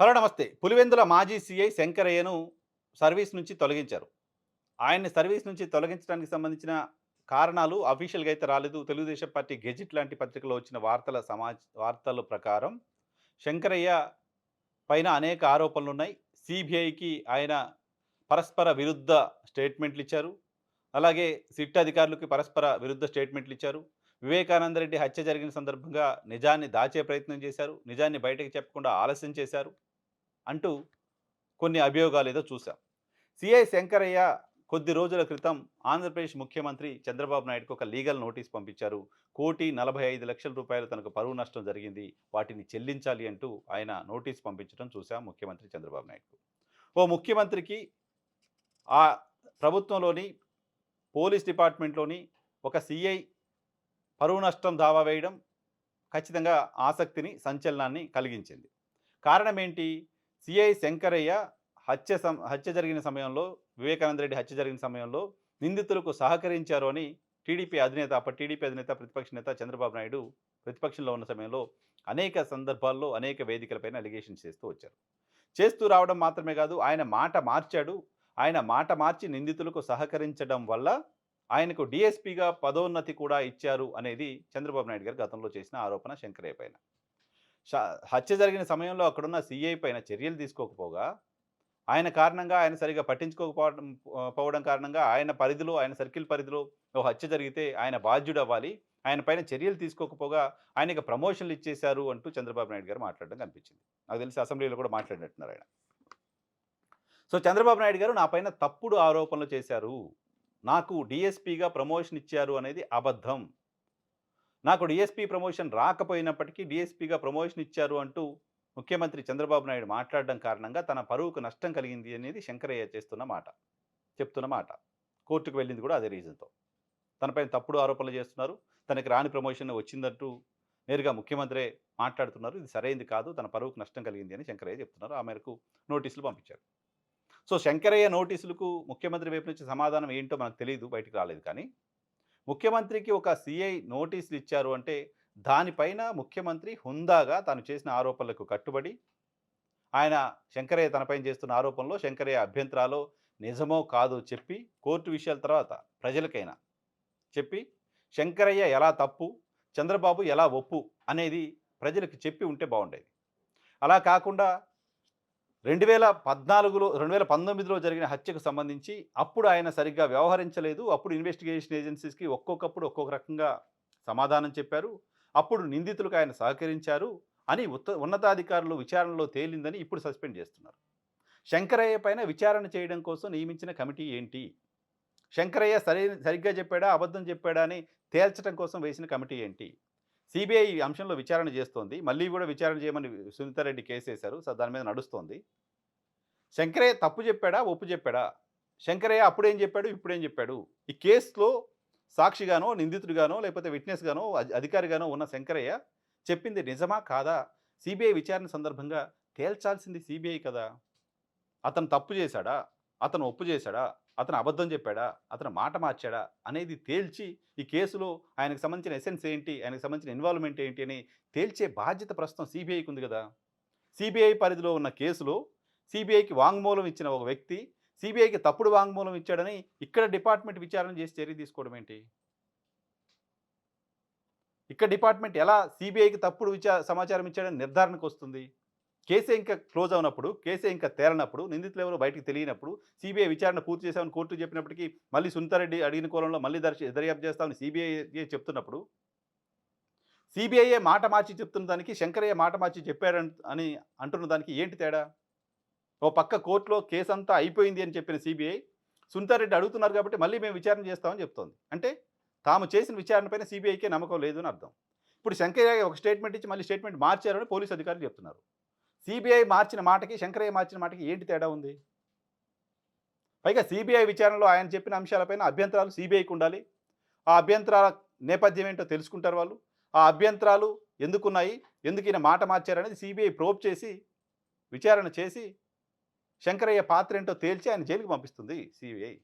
Hello నమస్తే. పులివెందుల మాజీ CI శంకరయ్యను service నుంచి తొలగించారు. ఆయన్ని సర్వీస్ నుంచి తొలగించడానికి సంబంధించిన కారణాలు అఫీషియల్గా అయితే రాలేదు. తెలుగుదేశం పార్టీ గెజిట్ లాంటి పత్రికలో వచ్చిన వార్తల సమాచ వార్తల ప్రకారం శంకరయ్య పైన అనేక ఆరోపణలు ఉన్నాయి. సిబిఐకి ఆయన పరస్పర విరుద్ధ స్టేట్మెంట్లు ఇచ్చారు. అలాగే సిట్ అధికారులకి పరస్పర విరుద్ధ స్టేట్మెంట్లు ఇచ్చారు. వివేకానందరెడ్డి హత్య జరిగిన సందర్భంగా నిజాన్ని దాచే ప్రయత్నం చేశారు. నిజాన్ని బయటకు చెప్పకుండా ఆలస్యం చేశారు. అంటూ కొన్ని అభియోగాలు ఏదో చూసాం. సిఐ శంకరయ్య కొద్ది రోజుల క్రితం ఆంధ్రప్రదేశ్ ముఖ్యమంత్రి చంద్రబాబు నాయుడుకు ఒక లీగల్ నోటీస్ పంపించారు. కోటి నలభై ఐదు లక్షల రూపాయలు తనకు పరువు నష్టం జరిగింది. వాటిని చెల్లించాలి అంటూ ఆయన నోటీస్ పంపించడం చూశాం ముఖ్యమంత్రి చంద్రబాబు నాయుడుకు. ఓ ముఖ్యమంత్రికి ఆ ప్రభుత్వంలోని పోలీస్ డిపార్ట్మెంట్లోని ఒక సిఐ పరువు నష్టం దావా వేయడం ఖచ్చితంగా ఆసక్తిని సంచలనాన్ని కలిగించింది. కారణం ఏంటి? సిఐ శంకరయ్య హత్య సం హత్య జరిగిన సమయంలో వివేకానంద రెడ్డి హత్య జరిగిన సమయంలో నిందితులకు సహకరించారు అని టీడీపీ అధినేత అప్పటి టీడీపీ అధినేత ప్రతిపక్ష నేత చంద్రబాబు నాయుడు ప్రతిపక్షంలో ఉన్న సమయంలో అనేక సందర్భాల్లో అనేక వేదికలపైన అలిగేషన్స్ చేస్తూ వచ్చారు. చేస్తూ రావడం మాత్రమే కాదు ఆయన మాట మార్చాడు. ఆయన మాట మార్చి నిందితులకు సహకరించడం వల్ల ఆయనకు డిఎస్పీగా పదోన్నతి కూడా ఇచ్చారు అనేది చంద్రబాబు నాయుడు గారు గతంలో చేసిన ఆరోపణ శంకరయ్య పైన. హత్య జరిగిన సమయంలో అక్కడున్న సిఐ పైన చర్యలు తీసుకోకపోగా ఆయన కారణంగా ఆయన సరిగా పట్టించుకోకపోవడం పోవడం కారణంగా ఆయన పరిధిలో ఆయన సర్కిల్ పరిధిలో ఓ హత్య జరిగితే ఆయన బాధ్యుడు అవ్వాలి ఆయన పైన చర్యలు తీసుకోకపోగా ఆయనకి ప్రమోషన్లు ఇచ్చేశారు అంటూ చంద్రబాబు నాయుడు గారు మాట్లాడడం కనిపించింది. నాకు తెలిసి అసెంబ్లీలో కూడా మాట్లాడినట్టున్నారు ఆయన. సో చంద్రబాబు నాయుడు గారు నా పైన తప్పుడు ఆరోపణలు చేశారు. నాకు డిఎస్పీగా ప్రమోషన్ ఇచ్చారు అనేది అబద్ధం. నాకు డిఎస్పీ ప్రమోషన్ రాకపోయినప్పటికీ డిఎస్పీగా ప్రమోషన్ ఇచ్చారు అంటూ ముఖ్యమంత్రి చంద్రబాబు నాయుడు మాట్లాడడం కారణంగా తన పరువుకు నష్టం కలిగింది అనేది శంకరయ్య చేస్తున్న మాట చెప్తున్న మాట. కోర్టుకు వెళ్ళింది కూడా అదే రీజన్తో. తనపైన తప్పుడు ఆరోపణలు చేస్తున్నారు. తనకి రాని ప్రమోషన్ వచ్చిందంటూ నేరుగా ముఖ్యమంత్రే మాట్లాడుతున్నారు. ఇది సరైంది కాదు తన పరువుకు నష్టం కలిగింది అని శంకరయ్య చెప్తున్నారు. ఆ మేరకు నోటీసులు పంపించారు. సో శంకరయ్య నోటీసులకు ముఖ్యమంత్రి వైపు నుంచి సమాధానం ఏంటో మనకు తెలియదు బయటకు రాలేదు కానీ ముఖ్యమంత్రికి ఒక సిఐ నోటీసులు ఇచ్చారు అంటే దానిపైన ముఖ్యమంత్రి హుందాగా తాను చేసిన ఆరోపణలకు కట్టుబడి ఆయన శంకరయ్య తనపైన చేస్తున్న ఆరోపణలో శంకరయ్య అభ్యంతరాలు నిజమో కాదో చెప్పి కోర్టు విషయాల తర్వాత ప్రజలకైనా చెప్పి శంకరయ్య ఎలా తప్పు చంద్రబాబు ఎలా ఒప్పు అనేది ప్రజలకు చెప్పి ఉంటే బాగుండేది. అలా కాకుండా రెండు వేల పద్నాలుగులో రెండు వేల పంతొమ్మిదిలో జరిగిన హత్యకు సంబంధించి అప్పుడు ఆయన సరిగ్గా వ్యవహరించలేదు. అప్పుడు ఇన్వెస్టిగేషన్ ఏజెన్సీస్కి ఒక్కొక్కప్పుడు ఒక్కొక్క రకంగా సమాధానం చెప్పారు. అప్పుడు నిందితులకు ఆయన సహకరించారు అని ఉత్త ఉన్నతాధికారులు విచారణలో తేలిందని ఇప్పుడు సస్పెండ్ చేస్తున్నారు. శంకరయ్య పైన విచారణ చేయడం కోసం నియమించిన కమిటీ ఏంటి? శంకరయ్య సరి సరిగ్గా చెప్పాడా? అబద్ధం చెప్పాడా? అని తేల్చడం కోసం వేసిన కమిటీ ఏంటి? సిబిఐ ఈ అంశంలో విచారణ చేస్తోంది. మళ్ళీ కూడా విచారణ చేయమని సునీతారెడ్డి కేసు వేశారు. సో దాని మీద నడుస్తోంది. శంకరయ్య తప్పు చెప్పాడా? ఒప్పు చెప్పాడా? శంకరయ్య అప్పుడేం చెప్పాడు? ఇప్పుడేం చెప్పాడు? ఈ కేసులో సాక్షిగానో నిందితుడిగానో లేకపోతే విట్నెస్గానో అధికారిగానో ఉన్న శంకరయ్య చెప్పింది నిజమా కాదా? సిబిఐ విచారణ సందర్భంగా తేల్చాల్సింది సిబిఐ కదా? అతను తప్పు చేశాడా? అతను ఒప్పు చేశాడా? అతను అబద్ధం చెప్పాడా? అతను మాట మార్చాడా? అనేది తేల్చి ఈ కేసులో ఆయనకు సంబంధించిన ఎసెన్స్ ఏంటి? ఆయనకు సంబంధించిన ఇన్వాల్వ్మెంట్ ఏంటి? అని తేల్చే బాధ్యత ప్రస్తుతం సిబిఐకి ఉంది కదా! సిబిఐ పరిధిలో ఉన్న కేసులో సిబిఐకి వాంగ్మూలం ఇచ్చిన ఒక వ్యక్తి సిబిఐకి తప్పుడు వాంగ్మూలం ఇచ్చాడని ఇక్కడ డిపార్ట్మెంట్ విచారణ చేసి చర్య తీసుకోవడం ఏంటి? ఇక్కడ డిపార్ట్మెంట్ ఎలా సిబిఐకి తప్పుడు విచా సమాచారం ఇచ్చాడని నిర్ధారణకు వస్తుంది? కేసే ఇంకా క్లోజ్ అవునప్పుడు కేసే ఇంకా తేలనప్పుడు నిందితులు ఎవరో బయటికి తెలియనప్పుడు సిబిఐ విచారణ పూర్తి చేశామని కోర్టు చెప్పినప్పటికీ మళ్ళీ సునీతారెడ్డి అడిగిన కోలంలో మళ్ళీ దర్శ దర్యాప్తు చేస్తామని సిబిఐ చెప్తున్నప్పుడు సిబిఐఏ మాట మార్చి చెప్తున్న దానికి శంకరయ్య మాట మార్చి చెప్పాడు అని అంటున్న దానికి ఏంటి తేడా? ఓ పక్క కోర్టులో కేసు అంతా అయిపోయింది అని చెప్పిన సిబిఐ సునీతారెడ్డి అడుగుతున్నారు కాబట్టి మళ్ళీ మేము విచారణ చేస్తామని చెప్తోంది. అంటే తాము చేసిన విచారణపైన సిబిఐకే నమ్మకం లేదు అని అర్థం. ఇప్పుడు శంకరయ్య ఒక స్టేట్మెంట్ ఇచ్చి మళ్ళీ స్టేట్మెంట్ మార్చారని పోలీసు అధికారులు చెప్తున్నారు. సిబిఐ మార్చిన మాటకి శంకరయ్య మార్చిన మాటకి ఏంటి తేడా ఉంది? పైగా సిబిఐ విచారణలో ఆయన చెప్పిన అంశాలపైన అభ్యంతరాలు సిబిఐకి ఉండాలి. ఆ అభ్యంతరాల నేపథ్యం ఏంటో తెలుసుకుంటారు వాళ్ళు. ఆ అభ్యంతరాలు ఎందుకున్నాయి? ఎందుకు ఈయన మాట మార్చారనేది సిబిఐ ప్రోబ్ చేసి విచారణ చేసి శంకరయ్య పాత్ర ఏంటో తేల్చి ఆయన జైలుకి పంపిస్తుంది సిబిఐ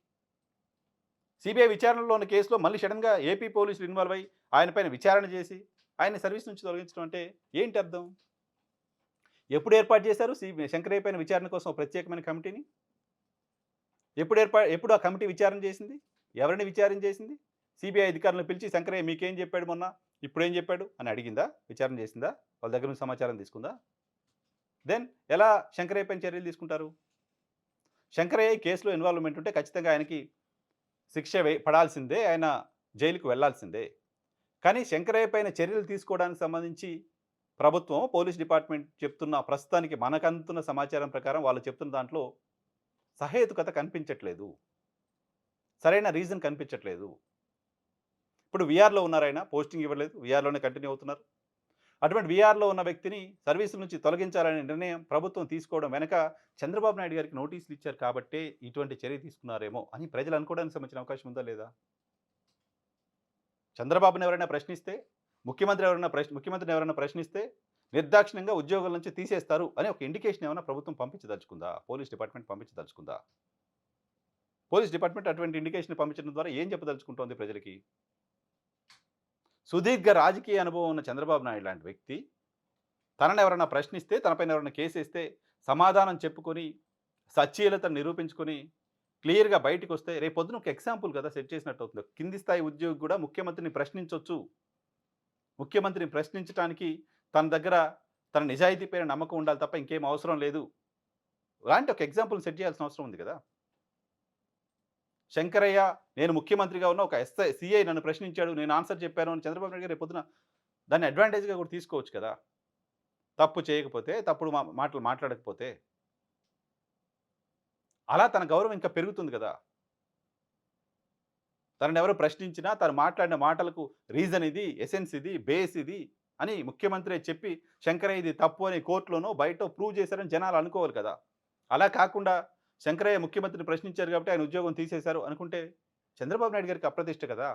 సిబిఐ విచారణలో ఉన్న కేసులో మళ్ళీ సడన్గా ఏపీ పోలీసులు ఇన్వాల్వ్ అయ్యి ఆయన పైన విచారణ చేసి ఆయన సర్వీస్ నుంచి తొలగించడం అంటే ఏంటి అర్థం? ఎప్పుడు ఏర్పాటు చేశారు? సి శంకరయ్య పైన విచారణ కోసం ప్రత్యేకమైన కమిటీని? ఎప్పుడు ఏర్పా ఎప్పుడు ఆ కమిటీ విచారణ చేసింది? ఎవరిని విచారణ చేసింది? సిబిఐ అధికారులను పిలిచి శంకరయ్య మీకేం చెప్పాడు మొన్న? ఇప్పుడు ఏం చెప్పాడు? అని అడిగిందా? విచారణ చేసిందా? వాళ్ళ దగ్గర నుంచి సమాచారం తీసుకుందా? దెన్ ఎలా శంకరయ్య పైన చర్యలు తీసుకుంటారు? శంకరయ్య కేసులో ఇన్వాల్వ్మెంట్ ఉంటే ఖచ్చితంగా ఆయనకి శిక్ష పడాల్సిందే. ఆయన జైలుకు వెళ్ళాల్సిందే. కానీ శంకరయ్య పైన చర్యలు తీసుకోవడానికి సంబంధించి ప్రభుత్వం పోలీస్ డిపార్ట్మెంట్ చెప్తున్న ప్రస్తుతానికి మనకంతున్న సమాచారం ప్రకారం వాళ్ళు చెప్తున్న దాంట్లో సహేతుకత కనిపించట్లేదు. సరైన రీజన్ కనిపించట్లేదు. ఇప్పుడు విఆర్లో ఉన్నారైనా పోస్టింగ్ ఇవ్వలేదు. విఆర్లోనే కంటిన్యూ అవుతున్నారు. అటువంటి విఆర్లో ఉన్న వ్యక్తిని సర్వీసుల నుంచి తొలగించాలనే నిర్ణయం ప్రభుత్వం తీసుకోవడం వెనక చంద్రబాబు నాయుడు గారికి నోటీసులు ఇచ్చారు కాబట్టే ఇటువంటి చర్య తీసుకున్నారేమో అని ప్రజలు అనుకోవడానికి సంబంధించిన అవకాశం ఉందా లేదా? చంద్రబాబుని ఎవరైనా ప్రశ్నిస్తే ముఖ్యమంత్రి ఎవరైనా ప్రశ్న ముఖ్యమంత్రిని ఎవరైనా ప్రశ్నిస్తే నిర్దాక్షిణ్యంగా ఉద్యోగాల నుంచి తీసేస్తారు అని ఒక ఇండికేషన్ ఏమైనా ప్రభుత్వం పంపించదలుచుకుందా? పోలీస్ డిపార్ట్మెంట్ పంపించదలుచుకుందా? పోలీస్ డిపార్ట్మెంట్ అటువంటి ఇండికేషన్ పంపించడం ద్వారా ఏం చెప్పదలుచుకుంటోంది ప్రజలకి? సుదీర్ఘ రాజకీయ అనుభవం ఉన్న చంద్రబాబు నాయుడు లాంటి వ్యక్తి తనని ఎవరైనా ప్రశ్నిస్తే తనపైన ఎవరైనా కేసేస్తే సమాధానం చెప్పుకొని సచ్చీలతను నిరూపించుకొని క్లియర్గా బయటకు వస్తే రేపు పొద్దున ఒక ఎగ్జాంపుల్ కదా సెట్ చేసినట్టు అవుతుంది. కింది స్థాయి ఉద్యోగి కూడా ముఖ్యమంత్రిని ప్రశ్నించవచ్చు ముఖ్యమంత్రిని ప్రశ్నించడానికి తన దగ్గర తన నిజాయితీ పైన నమ్మకం ఉండాలి తప్ప ఇంకేం అవసరం లేదు. అలాంటి ఒక ఎగ్జాంపుల్ సెట్ చేయాల్సిన అవసరం ఉంది కదా. శంకరయ్య నేను ముఖ్యమంత్రిగా ఉన్న ఒక ఎస్ఐ సిఐ నన్ను ప్రశ్నించాడు నేను ఆన్సర్ చెప్పాను అని చంద్రబాబు నాయుడు గారు పొద్దున దాన్ని అడ్వాంటేజ్గా కూడా తీసుకోవచ్చు కదా. తప్పు చేయకపోతే తప్పుడు మా మాటలు మాట్లాడకపోతే. అలా తన గౌరవం ఇంకా పెరుగుతుంది కదా. తనని ఎవరు ప్రశ్నించినా తను మాట్లాడిన మాటలకు రీజన్ ఇది ఎసెన్స్ ఇది బేస్ ఇది అని ముఖ్యమంత్రి చెప్పి శంకరయ్య ఇది తప్పు అని కోర్టులోనో బయట ప్రూవ్ చేశారని జనాలు అనుకోవాలి కదా. అలా కాకుండా శంకరయ్య ముఖ్యమంత్రిని ప్రశ్నించారు కాబట్టి ఆయన ఉద్యోగం తీసేశారు అనుకుంటే చంద్రబాబు నాయుడు గారికి అప్రతిష్ట కదా?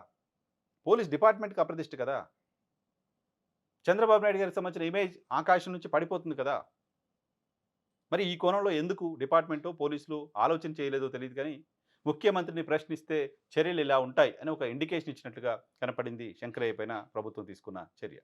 పోలీస్ డిపార్ట్మెంట్కి అప్రతిష్ట కదా? చంద్రబాబు నాయుడు గారికి సంబంధించిన ఇమేజ్ ఆకాశం నుంచి పడిపోతుంది కదా? మరి ఈ కోణంలో ఎందుకు డిపార్ట్మెంటు పోలీసులు ఆలోచన చేయలేదో తెలియదు కానీ ముఖ్యమంత్రిని ప్రశ్నిస్తే చర్యలు ఇలా ఉంటాయి అని ఒక ఇండికేషన్ ఇచ్చినట్లుగా కనపడింది శంకరయ్య పైన ప్రభుత్వం తీసుకున్న చర్య.